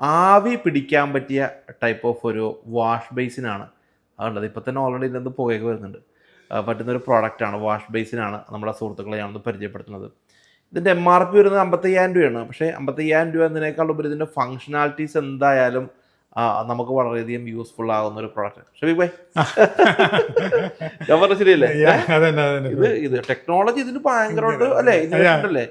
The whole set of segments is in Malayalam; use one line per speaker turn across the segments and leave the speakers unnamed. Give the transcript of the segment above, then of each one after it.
ആവി പിടിക്കാൻ പറ്റിയ ടൈപ്പ് ഓഫ് ഒരു വാഷ് ബേസിനാണ് അതുള്ളത് ഇപ്പം തന്നെ ഓൾറെഡി ഇതിനകത്ത് പുകയൊക്കെ വരുന്നുണ്ട്. പറ്റുന്നൊരു പറ്റുന്ന ഒരു പ്രോഡക്റ്റാണ് വാഷ് ബേസിനാണ് നമ്മുടെ സുഹൃത്തുക്കളെ ഞാനൊന്ന് പരിചയപ്പെടുത്തുന്നത്. ഇതിന്റെ എം ആർ പി വരുന്നത് അമ്പത്തയ്യായിരം രൂപയാണ്. പക്ഷേ അമ്പത്തയ്യായിരം രൂപ എന്നതിനേക്കാൾ ഉപരി ഇതിന്റെ ഫങ്ഷണാലിറ്റീസ് എന്തായാലും നമുക്ക് വളരെയധികം യൂസ്ഫുൾ ആകുന്ന ഒരു പ്രോഡക്റ്റ് ഷബീബ് ഭായ്? ഞാൻ പറഞ്ഞ ശരിയല്ലേ? ഇത് ഇത് ടെക്നോളജി ഇതിന് ഭയങ്കരമായിട്ട് അല്ലേ? ഇതിനല്ലേ അല്ലേ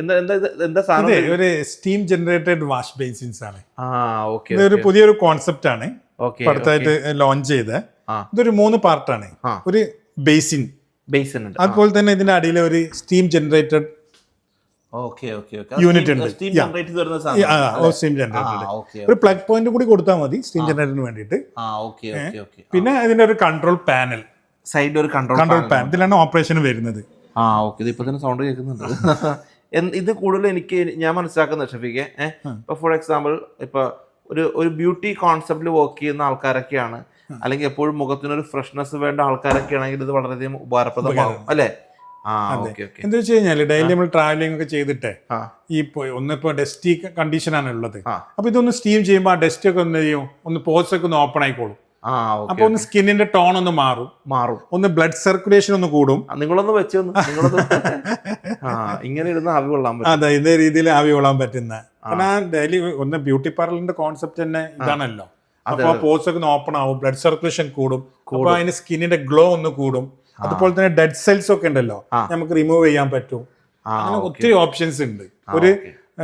എന്താ എന്താ എന്താ സാധനം
ഒരു സ്റ്റീം ജനറേറ്റഡ് വാഷ് ബേസിൻസ് ആണ്.
ആ ഓക്കെ
ഇതൊരു പുതിയൊരു കോൺസെപ്റ്റ് ആണ്.
ഓക്കെ
അടുത്തായിട്ട് ലോഞ്ച് ചെയ്ത്. ഇതൊരു മൂന്ന് പാർട്ടാണ്. ഒരു ബേസിൻ
ബേസിൻ ഉണ്ട്.
അതുപോലെ തന്നെ ഇതിന്റെ അടിയിൽ ഒരു സ്റ്റീം ജനറേറ്റഡ് യൂണിറ്റ് ഉണ്ട്.
സ്റ്റീം
ജനറേറ്റഡ് ഒരു പ്ലഗ് പോയിന്റ് കൂടി കൊടുത്താൽ മതി സ്റ്റീം ജനറേറ്ററിന്
വേണ്ടിട്ട്
പിന്നെ ഇതിന്റെ ഒരു കൺട്രോൾ പാനൽ
സൈഡ് ഒരു കൺട്രോൾ
കൺട്രോൾ പാനൽ ഇതിലാണ് ഓപ്പറേഷൻ വരുന്നത്.
ആ ഓക്കെ. ഇപ്പൊ തന്നെ സൗണ്ട് കേൾക്കുന്നുണ്ട്. ഇത് കൂടുതൽ എനിക്ക് ഞാൻ മനസ്സിലാക്കുന്ന ഷഫീഖെ ഇപ്പൊ ഫോർ എക്സാമ്പിൾ ഇപ്പൊ ഒരു ഒരു ബ്യൂട്ടി കോൺസെപ്റ്റിൽ വർക്ക് ചെയ്യുന്ന ആൾക്കാരൊക്കെയാണ്. അല്ലെങ്കിൽ എപ്പോഴും മുഖത്തിനൊരു ഫ്രഷ്നെസ് വേണ്ട ആൾക്കാരൊക്കെ ആണെങ്കിൽ ഇത് വളരെയധികം ഉപകാരപ്രദമാകും അല്ലേ?
എന്താ വെച്ച് കഴിഞ്ഞാൽ ഡെയിലി നമ്മൾ ട്രാവലിംഗ് ഒക്കെ ചെയ്തിട്ട് ഈ ഒന്നിപ്പോ ഡസ്റ്റി കണ്ടീഷൻ ആണ് ഉള്ളത്. അപ്പൊ ഇതൊന്ന് സ്റ്റീം ചെയ്യുമ്പോൾ ആ ഡസ്റ്റ് ഒക്കെ ഒന്ന് ചെയ്യും ഒന്ന് പോസ് ഒക്കെ ഒന്ന് ഓപ്പൺ ആയിക്കോളും. അപ്പൊ ഒന്ന് സ്കിന്നിന്റെ ടോൺ ഒന്ന് മാറും.
മാറും.
ഒന്ന് ബ്ലഡ് സർക്കുലേഷൻ ഒന്ന് കൂടും.
നിങ്ങളൊന്ന് വെച്ചൊന്ന് നിങ്ങളൊന്ന് ഇങ്ങനെ ഇരുന്ന് ആവി കൊള്ളാൻ പറ്റും.
അതെ ഇതേ രീതിയിൽ ആവി കൊള്ളാൻ പറ്റുന്ന. കാരണം ഡെയിലി ഒന്ന് ബ്യൂട്ടി പാർലറിന്റെ കോൺസെപ്റ്റ് തന്നെ ഇതാണല്ലോ. അപ്പൊ പോസ് ഒക്കെ ഓപ്പൺ ആവും ബ്ലഡ് സർക്കുലേഷൻ കൂടും. അപ്പൊ അതിന് സ്കിന്നിന്റെ ഗ്ലോ ഒന്ന് കൂടും. അതുപോലെ തന്നെ ഡെഡ് സെൽസ് ഒക്കെ ഉണ്ടല്ലോ നമുക്ക് റിമൂവ് ചെയ്യാൻ പറ്റും. അങ്ങനെ ഒത്തിരി ഓപ്ഷൻസ് ഉണ്ട്. ഒരു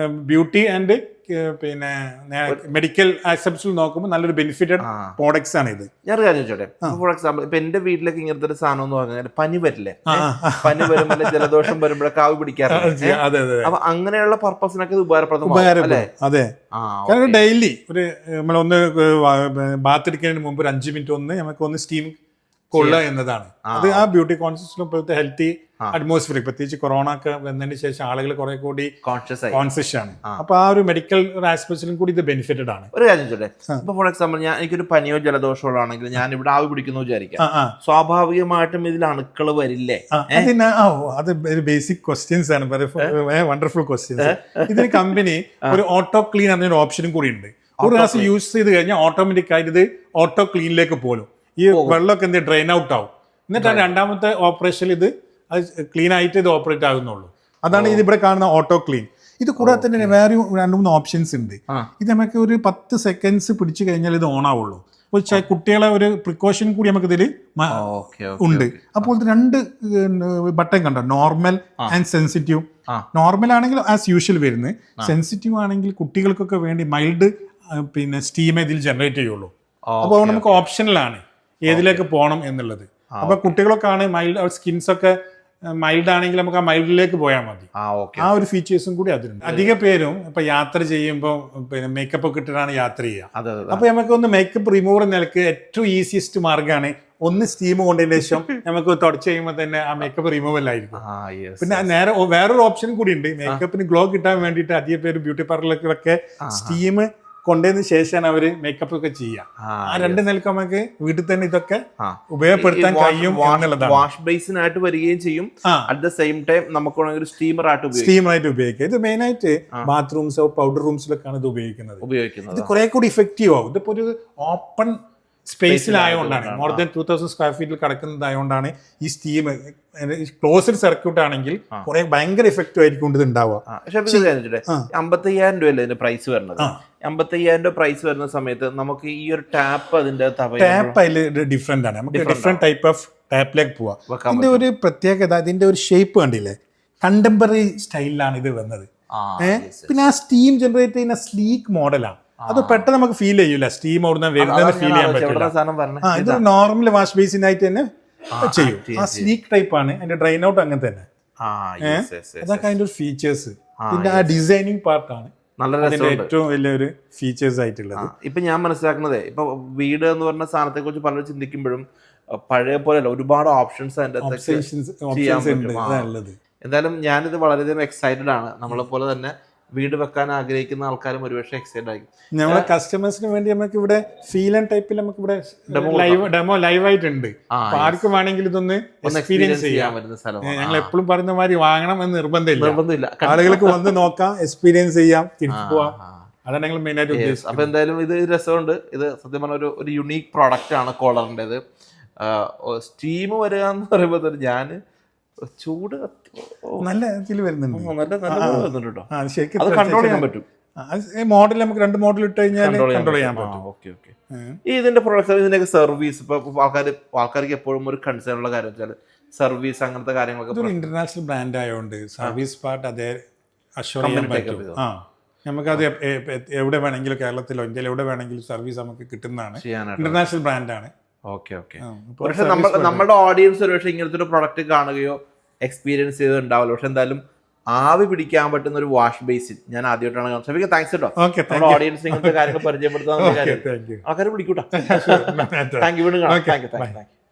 ബ്യൂട്ടി ആൻഡ് പിന്നെ മെഡിക്കൽ ആക്സെപ്റ്റിൽ നോക്കുമ്പോൾ നല്ലൊരു ബെനിഫിറ്റഡ്. പ്രോഡക്ട്സ് ആണ് ഇത്.
ഞാൻ കാര്യം ചോട്ടെ ഫോർ എക്സാമ്പിൾ ഇപ്പൊ എന്റെ വീട്ടിലേക്ക് ഇങ്ങനത്തെ ഒരു സാധനം എന്ന് പറഞ്ഞാൽ പനി വരില്ലേ? പനി വരുമ്പോൾ ജലദോഷം വരുമ്പോഴേ കാവ് പിടിക്കാറുണ്ട് അപ്പൊ അങ്ങനെയുള്ള പർപ്പസിനൊക്കെ ഇത്
ഉപകാരപ്രദമാണ്
അല്ലേ?
അതെ. കാരണം ഡെയിലി ഒരു നമ്മളൊന്ന് ബാത്ത് എടുക്കുന്നതിന് മുമ്പ് ഒരു അഞ്ച് മിനിറ്റ് ഒന്ന് നമുക്ക് ഒന്ന് സ്റ്റീം കൊള്ളുക എന്നതാണ്. അത് ആ ബ്യൂട്ടി കോൺഷ്യസിലും ഇപ്പോഴത്തെ ഹെൽത്തി അറ്റ്മോസ്ഫിയർ പ്രത്യേകിച്ച് കൊറോണ ഒക്കെ വന്നതിന് ശേഷം ആളുകൾ കുറെ കൂടി
കോൺഷ്യസ്
കോൺഷ്യസ് ആണ്. അപ്പൊ ആ ഒരു മെഡിക്കൽ ആസ്പെക്ട്സിലും കൂടി ഇത് ബെനിഫിറ്റഡ് ആണ്.
ഒരു കാര്യം ചോട്ടെ ഇപ്പൊ ഫോർ എക്സാമ്പിൾ ഞാൻ എനിക്കൊരു പനിയോ ജലദോഷമോ ആണെങ്കിൽ ഞാൻ ഇവിടെ ആവി പിടിക്കുന്നു വിചാരിക്കാം. സ്വാഭാവികമായിട്ടും ഇതിൽ അണുക്കൾ വരില്ലേ?
അതിന് അത് ഒരു ബേസിക് ക്വസ്റ്റ്യൻസ് ആണ്. വണ്ടർഫുൾ ക്വസ്റ്റ്യൻസ് ഇതിന് കമ്പനി ഒരു ഓട്ടോ ക്ലീൻ എന്നൊരു ഓപ്ഷനും കൂടി ഉണ്ട്. ഒരു പ്രാവശ്യം യൂസ് ചെയ്ത് കഴിഞ്ഞാൽ ഓട്ടോമാറ്റിക് ആയിട്ട് ഇത് ഓട്ടോ ക്ലീനിലേക്ക് പോലും. ഈ വെള്ളമൊക്കെ എന്ത് ഡ്രെയിൻ ഔട്ട് ആവും. എന്നിട്ടാണ് രണ്ടാമത്തെ ഓപ്പറേഷനിൽ ഇത് ക്ലീൻ ആയിട്ട് ഇത് ഓപ്പറേറ്റ് ആകുന്നുള്ളൂ. അതാണ് ഇത് ഇവിടെ കാണുന്ന ഓട്ടോ ക്ലീൻ ഇത് കൂടാതെ തന്നെ വേറെ രണ്ട് മൂന്ന് ഓപ്ഷൻസ് ഉണ്ട്. ഇത് നമുക്ക് ഒരു പത്ത് സെക്കൻഡ്സ് പിടിച്ചു കഴിഞ്ഞാൽ ഇത് ഓൺ ആവുള്ളൂ. അപ്പോൾ കുട്ടികളെ ഒരു പ്രിക്കോഷൻ കൂടി നമുക്ക് ഇതിൽ ഉണ്ട്. അപ്പോൾ രണ്ട് ബട്ടൺ കണ്ടോ? നോർമൽ ആൻഡ് സെൻസിറ്റീവ് നോർമൽ ആണെങ്കിൽ ആസ് യൂഷ്വൽ വരുന്നത്. സെൻസിറ്റീവ് ആണെങ്കിൽ കുട്ടികൾക്കൊക്കെ വേണ്ടി മൈൽഡ് പിന്നെ സ്റ്റീം ഇതിൽ ജനറേറ്റ് ചെയ്യുള്ളൂ. അപ്പോൾ നമുക്ക് ഓപ്ഷനിലാണ് ഏതിലേക്ക് പോകണം എന്നുള്ളത്. അപ്പൊ കുട്ടികളൊക്കെ ആണ് മൈൽഡ് സ്കിൻസ് ഒക്കെ മൈൽഡ് ആണെങ്കിൽ നമുക്ക് ആ മൈൽഡിലേക്ക് പോയാൽ മതി.
ആ
ഒരു ഫീച്ചേഴ്സും കൂടി അതിലുണ്ട്. അധിക പേരും ഇപ്പൊ യാത്ര ചെയ്യുമ്പോൾ പിന്നെ മേക്കപ്പ് ഒക്കെ ഇട്ടിട്ടാണ് യാത്ര ചെയ്യുക. അപ്പൊ നമുക്ക് ഒന്ന് മേക്കപ്പ് റിമൂവർ നിലയ്ക്ക് ഏറ്റവും ഈസിയസ്റ്റ് മാർഗമാണ് ഒന്ന് സ്റ്റീം കൊണ്ടതിന് ശേഷം നമുക്ക് തുടച്ച് കഴിയുമ്പോൾ തന്നെ ആ മേക്കപ്പ് റിമൂവൽ ആയിരിക്കും. പിന്നെ നേരെ വേറൊരു ഓപ്ഷൻ കൂടി ഉണ്ട്. മേക്കപ്പിന് ഗ്ലോ കിട്ടാൻ വേണ്ടിയിട്ട് അധിക പേര് ബ്യൂട്ടി പാർലറിലൊക്കെ സ്റ്റീം കൊണ്ടതിന് ശേഷമാണ് അവർ മേക്കപ്പ് ഒക്കെ ചെയ്യുക
ആ,
രണ്ട് നിലയ്ക്ക് നമുക്ക് വീട്ടിൽ തന്നെ ഇതൊക്കെ. ഉപയോഗപ്പെടുത്താൻ കഴിയും
വാഷ് ബേസിനായിട്ട് വരികയും ചെയ്യും. അറ്റ് ദ സെയിം ടൈം നമുക്ക് ഒരു സ്റ്റീമർ ആയിട്ട് സ്റ്റീമർ
സ്റ്റീം ആയിട്ട് ഉപയോഗിക്കുക ഇത് മെയിൻ ആയിട്ട് ബാത്റൂംസോ പൗഡർ റൂംസിലൊക്കെയാണ് ഇത് ഉപയോഗിക്കുന്നത്.
ഉപയോഗിക്കുന്നത്.
ഇത് കുറെ കൂടി ഇഫക്റ്റീവ് ആവും. ഇതിപ്പോ ഒരു open സ്പേസിലായതുകൊണ്ടാണ് more than two thousand square ഫീറ്റിൽ കിടക്കുന്നതായതുകൊണ്ടാണ് ഈ സ്റ്റീം ക്ലോസ്ഡ് സർക്യൂട്ട് ആണെങ്കിൽ കുറെ ഭയങ്കര ഇഫക്റ്റീവ് ആയിരിക്കും ഇത് ഉണ്ടാവുക.
അമ്പത്തയ്യായിരം രൂപയല്ലേ ഇതിന്റെ പ്രൈസ് വരുന്നത്? അമ്പത്തയ്യായിരം രൂപ പ്രൈസ് വരുന്ന സമയത്ത് നമുക്ക് ഈ ഒരു ടാപ്പ് അതിന്റെ
ടാപ്പ് അതിൽ ഡിഫറെന്റ് ആണ്. നമുക്ക് ഡിഫറെന്റ് ടൈപ്പ് ഓഫ് ടാപ്പിലേക്ക് പോവാം. അതിന്റെ ഒരു പ്രത്യേകത ഇതിന്റെ ഒരു ഷേപ്പ് കണ്ടില്ലേ? കണ്ടംപററി സ്റ്റൈലിലാണ് ഇത് വന്നത്. പിന്നെ ആ സ്റ്റീം ജനറേറ്റ് ചെയ്യുന്ന സ്ലീക്ക് മോഡലാണ് അത് പെട്ടെന്ന് നമുക്ക് ഫീൽ ചെയ്യൂല. സ്റ്റീം ഓടുന്ന വരുന്നത് ഫീൽ ചെയ്യാൻ പറ്റില്ല. ഇത് നോർമൽ വാഷ് ബേസിനായിട്ട് തന്നെ ചെയ്യും. ആ സ്ലീക്ക് ടൈപ്പ് ആണ്. അതിന്റെ ഡ്രൈൻ ഔട്ട് അങ്ങനെ തന്നെ. അതൊക്കെ അതിന്റെ ഒരു ഫീച്ചേഴ്സ് പിന്നെ ആ ഡിസൈനിങ് പാർട്ടാണ്
നല്ല
അതിന്റെ ഏറ്റവും വലിയൊരു ഫീച്ചേഴ്സ് ആയിട്ടുള്ളത്.
ഇപ്പൊ ഞാൻ മനസ്സിലാക്കുന്നത് ഇപ്പൊ വീട് എന്ന് പറഞ്ഞ സാധനത്തെ കുറിച്ച് പലരും ചിന്തിക്കുമ്പോഴും പഴയ പോലെയല്ല ഒരുപാട് ഓപ്ഷൻസ് അതിന്റെ എന്തായാലും ഞാനിത് വളരെയധികം എക്സൈറ്റഡ് ആണ്. നമ്മളെ പോലെ തന്നെ വീട് വെക്കാൻ ആഗ്രഹിക്കുന്ന ആൾക്കാരും ഒരുപക്ഷെ എക്സൈറ്റഡ് ആയി
ഞങ്ങളെ കസ്റ്റമേഴ്സിന് വേണ്ടി നമുക്ക് ഇവിടെ ഫീൽ ആൻഡ് ടൈപ്പിൽ നമുക്ക് ഇവിടെ ലൈവ് ഡെമോ ലൈവ് ആയിട്ടുണ്ട്. ആർക്കും വേണമെങ്കിൽ ഇതൊന്ന് എക്സ്പീരിയൻസ്
ചെയ്യാൻ
ചെയ്യാം.
പറ്റുന്ന സ്ഥലം
ഞങ്ങൾ എപ്പോഴും പറയുന്ന മാതിരി വാങ്ങണം എന്ന് നിർബന്ധമില്ല.
നിർബന്ധമില്ല.
ആളുകൾക്ക് വന്ന് നോക്കാം എക്സ്പീരിയൻസ് ചെയ്യാം തിരിച്ചു പോവാം. അതാണ് ഞങ്ങൾ മെയിൻ ആയിട്ട് ഉദ്ദേശിച്ചത്
അപ്പൊ എന്തായാലും ഇത് രസമുണ്ട്. ഇത് സത്യം പറഞ്ഞ ഒരു ഒരു യുണീക്ക് പ്രോഡക്റ്റ് ആണ് കോളറിന്റെത്. സ്റ്റീം വരിക എന്ന് പറയുമ്പോൾ തന്നെ ഞാൻ ചൂട്
നല്ല ഇതിൽ വരുന്നുണ്ട്.
നല്ല നല്ല വരുന്നുണ്ട് കേട്ടോ. അത് കൺട്രോൾ ചെയ്യാൻ പറ്റും.
മോഡൽ നമുക്ക് രണ്ട് മോഡൽ ഇട്ട് കഴിഞ്ഞാൽ
കൺട്രോൾ
ചെയ്യാൻ പറ്റും.
ഓക്കെ ഓക്കെ ഈ ഇതിന്റെ പ്രൊഡക്റ്റ് ഇതിന്റെയൊക്കെ സർവീസ് ഇപ്പൊ ആൾക്കാർ ആൾക്കാർക്ക് എപ്പോഴും ഒരു കൺസേൺ ഉള്ള കാര്യം വെച്ചാൽ സർവീസ് അങ്ങനത്തെ കാര്യങ്ങളൊക്കെ
ഇന്റർനാഷണൽ ബ്രാൻഡ് ആയതുകൊണ്ട് സർവീസ് പാർട്ട് അതേ ചെയ്യാൻ പറ്റും. ആ നമുക്കത് എവിടെ വേണമെങ്കിലും കേരളത്തിലോ ഇന്ത്യയിലോ എവിടെ വേണമെങ്കിലും സർവീസ് നമുക്ക് കിട്ടുന്നതാണ്. ഇന്റർനാഷണൽ ബ്രാൻഡാണ്
ഓക്കെ ഓക്കെ. പക്ഷെ നമ്മൾ നമ്മുടെ ഓഡിയൻസ് ഒരുപക്ഷെ ഇങ്ങനത്തെ ഒരു പ്രൊഡക്റ്റ് കാണുകയോ എക്സ്പീരിയൻസ് ചെയ്തിട്ടുണ്ടാവില്ല പക്ഷെ എന്തായാലും ആവി പിടിക്കാൻ പറ്റുന്ന ഒരു വാഷ് ബേസിൻ ഞാൻ ആദ്യമായിട്ടാണ് ഷെഫിക്ക് താങ്ക്സ് കേട്ടോ നമ്മുടെ ഓഡിയൻസ് ഇങ്ങനത്തെ കാര്യങ്ങൾ പരിചയപ്പെടുത്താൻ ആൾക്കാർ പിടിക്കൂട്ടോ താങ്ക് യു വീണ്ടും കാണാം. Thank you thank U